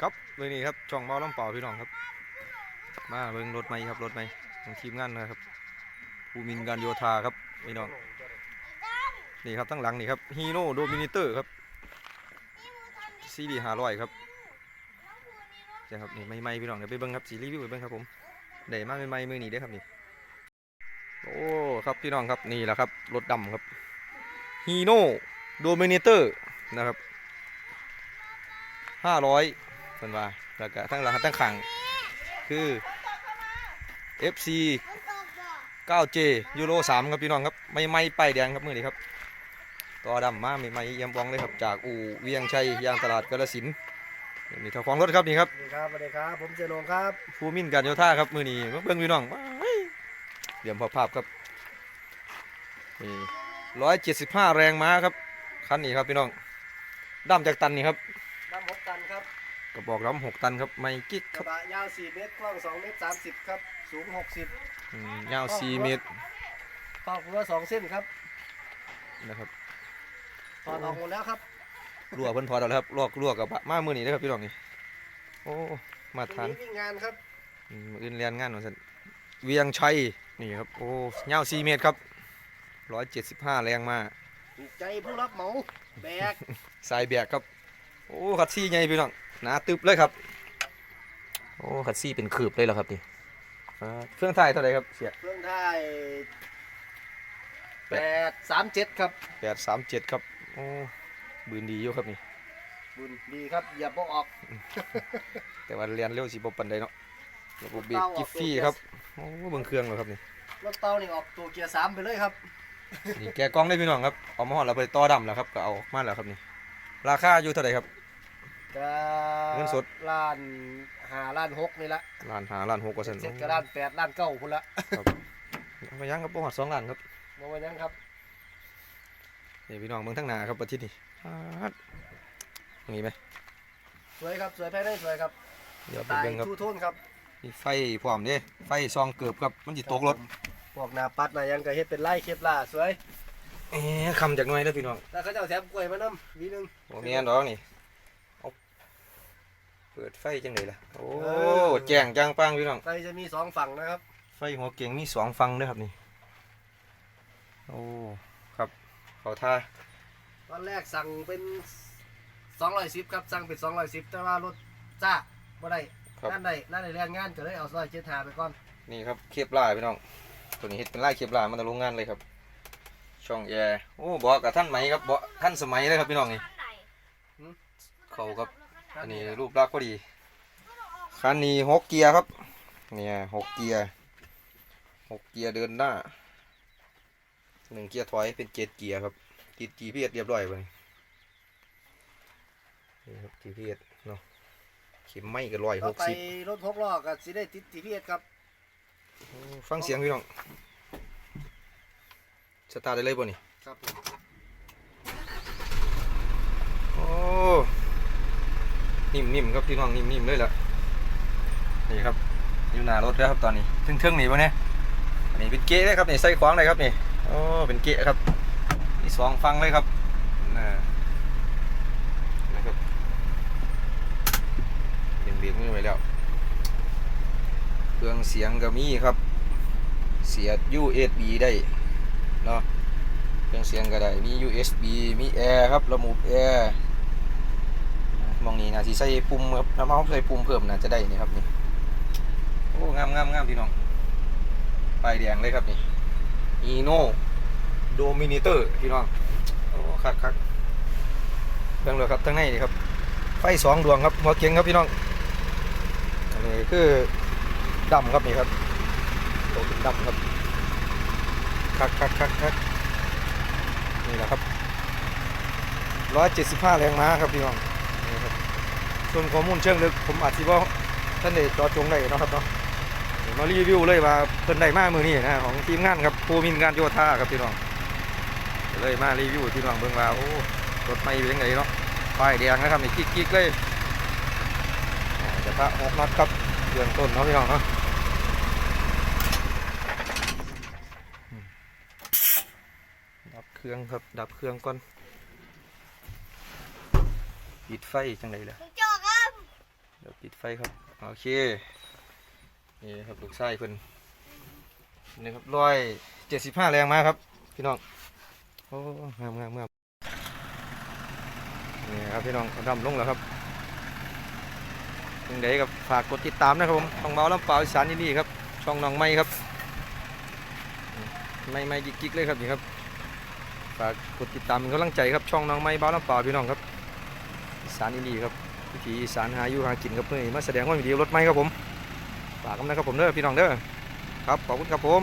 ครับเลยนี่ครับช่องเบาลำเป่าพี่น้องครับ มาเบิ่งรถใหม่ครับรถใหม่ของทีมงานนะครับภูมินการโยธาครับพี่น้องนี่ครับทั้งหลังนี่ครับฮีโน่โดมินิเตอร์ครับซีดีห้าร้อยครับใช่ครับนี่ใหม่ๆพี่น้องเดี๋ยวไปเบิ่งครับสีรีวิวไปเบิ่งครับผมได้มาใหม่ๆมือนี้เด้ครับนี่โอ้ครับพี่น้องครับนี่แหละครับรถดำครับฮีโน่โดมินิเตอร์นะครับ ห้าร้อยเป็นว่าแล้วก็ทั้งหลังทั้งขังคือ FC 9J ยูโร3ครับพี่น้องครับไม่ไม่ป้ายแดงครับมือนี้ครับต่อดำมาไม่ไม่เยี่ยมบองเลยครับจากอู่เวียงชัยยางตลาดกาฬสินธุ์นี่มีเจ้าของรถครับนี่ครับสวัสดีครับสวัสดีครับ ผมเจนงครับภูมินทร์การโยธาครับมือนี้มาเบิ่งพี่น้องว้ายเดี๋ยวพอภาพครับนี่ร้อยเจ็ดสิบห้าแรงม้าครับคันนี้ครับพี่น้องดำจากตันนี่ครับ น้ำหกตันครับ กระบอกดำหกตันครับ ไม่กิ๊กกคระรับบะยาว4เมตรกว้าง2เมตร30ครับสูง 60อืมยาวสี่เมตรปอกหัว2เส้นครับนะครับถอดออกหมดแล้วครับรั่วเพิ่นถอดเอาแล้วครับลวกลวกกับบะมามือนี้นะครับพี่น้องนี่โอ้มาตรทางนนี้วิ่งงานครับอืมมื้ออื่นเรียนงานของฉันเวียงชัยนี่ครับโอ้ยาวสี่เมตรครับร้อยเจ็ดสิบห้าแรงมา ถูกใจผู้รับเหมาแบกสายแบกครับ โอ้ขัดซี่ใหญ่พี่น้อง หนาตึบเลยครับ โอ้ขัดซี่เป็นคืบเลยเหรอครับนี่อ่าเครื่องถ่ายเท่าไหร่ครับเสียเครื่องไทย837ครับแปดสามเจ็ดครับโอ้บืนดีอยู่ครับนี่ บุญดีครับอย่าบ่ออก แต่ว่าเรียนเร็วสิบปันใดเนาะระบบเบรกเต้าออกกิฟฟี่ตัวครับโอ้เบิ่งเครื่องเลยครับนี่ รถเต้านี่ออกตัวเกียร์3ไปเลยครับนี่แกะกล้องได้พี่น้องครับเอามาหอดเราไปต่อดำแล้วครับก็เอามาแล้วครับนี่ ราคาอยู่เท่าไหร่ครับ ก็เงินสด ล้านหาล้านหกนี่ละล้านหาล้านหกกว่าเซนเสร็จก็ล้านแปดล้านเก้าพุ่นละมายังครับบ่หอดสองล้านครับมองไว้ยังครับนี่พี่น้องเมืองทั้งหนาครับประเทศนี้ป๊าดมีไหมสวยครับสวยภายในสวยครับเดี๋ยวไปตายเบิ่งครับทู่ทุนครับมีไฟพร้อมเด้ไฟซองเกือบครับมันจิตกรถพวกหนาปัดหนายังก็เฮ็ดเป็นไล่เคปล่าสวยเอ๊ะคำจากหน่อยเด้อพี่น้องแล้วเขาเจ้าแถมกล้วยมาน้ำวีหนึงโอ้มีอันดอกนี่เอา เปิดไฟจังเลยล่ะ โอ้ แจ้งจ้างปังพี่น้อง ไฟจะมีสองฝั่งนะครับ ไฟหัวเก่งมีสองฟังเด้อครับนี่ โอ้ ครับเขาท่า ตอนแรกสั่งเป็น210ครับ สั่งเป็น210แต่ว่ารถจ้าบ่ได้ครับ นั่นได้นั่นได้แรงงานก็เลยเอาซอยเจ็ดหาไปก่อน นี่ครับเคปลายพี่น้อง ตัวนี้เฮ็ดเป็นลายเคปลายมันจะโรงงานเลยครับ ช่องแอร์ โอ้บอกกับท่านไหมครับบอกท่านสมัยเลยครับพี่น้องนี่ เขาครับ อันนี้รูปลักษณ์ก็ดี คันนี้หกเกียร์ครับ เนี่ยหกเกียร์หกเกียร์เดินหน้าหนึ่งเกียร์ถอยเป็นเจ็ดเกียร์ครับติด GPS เรียบร้อยไปนี่ครับ GPS เนาะเข็มไม่ก็ร้อยต่หอกไปสิบรถหกล้อก็สิได้ติด GPS ครับ ฟังเสียงพี่น้องสตาร์ทได้เลยบ่นี่ครับผมโอ้ นิ่มๆครับพี่น้องนิ่มๆเลยล่ะนี่ครับอยู่หน้ารถแล้วครับตอนนี้เทิงๆนี่ปะเนี่ยอันนี้เป็นเกะเลยครับนี่ใส่ขวางเลยครับนี่โอ้เป็นเกะครับมีสองฟังเลยครับน่ะนะครับเบียงเบี่ยงมือไปแล้วเครื่องเสียงก็มีครับ เสียบ USB ได้เนาะเครื่องเสียงก็ได้มี USB มีแอร์ครับระบบแอร์ มองนี้นะที่ใส่ปุ่มครับถ้าเราใส่ปุ่มเพิ่มนะจะได้นี่ครับนี่โอ้งามงามงามพี่น้องป้ายแดงเลยครับนี่อีโน่โดมินิเตอร์พี่น้องโอ้คักคักเรื่องเลยครับทั้งในนี่ครับ ไฟสองดวงครับหัวเก่งครับพี่น้องอันนี้คือดำครับนี่ครับตัวเป็นดำครับคักคักคักคักนี่แหละครับร้อยเจ็ดสิบห้าแรงม้าครับพี่น้อง ส่วนข้อมูลเชิงลึกผมอาจจะว่าท่านได้เจอจงได้นะครับเนาะมารีวิวเลยว่าเพิ่นได้มามือนี้นะของทีมงานครับภูมินการโยธาครับพี่น้องเลยมารีวิวพี่น้องเบิ่งว่าโอ้รถไม่เป็นยังไงเนาะป้ายแดงนะครับนี่กิ๊กๆเลยจะพระหกน็อตครับเบื้องต้นเนาะพี่น้องเนาะดับเครื่องครับดับเครื่องก่อนปิดไฟจังไดล่ะ ลุงโจครับครับ โอเค นี่ครับลูกไส้เพิ่นนี่ครับร้อยเจ็ดสิบห้าแรงมาครับ พี่น้อง โอ้งามงามงามนี่ครับพี่น้องดำลงแล้วครับยังไงกับฝากกดติดตามนะครับผมช่องเบาลำเปล่าอีสานนี่นี่ครับ ช่องน้องไม้ครับ ไม่ไม่กิ๊กเลยครับนี่ครับ ฝากกดติดตามเป็นกำลังใจครับ ช่องน้องไม้เบาลำเปล่าพี่น้องครับอีสานนี่นี่ครับ วิถีอีสารหาอยู่หากินครับเพื่อนมาแสดงว่าวิดีรถไหมครับผมฝากกันนะครับผมเด้อพี่น้องเด้อครับขอบคุณครับผม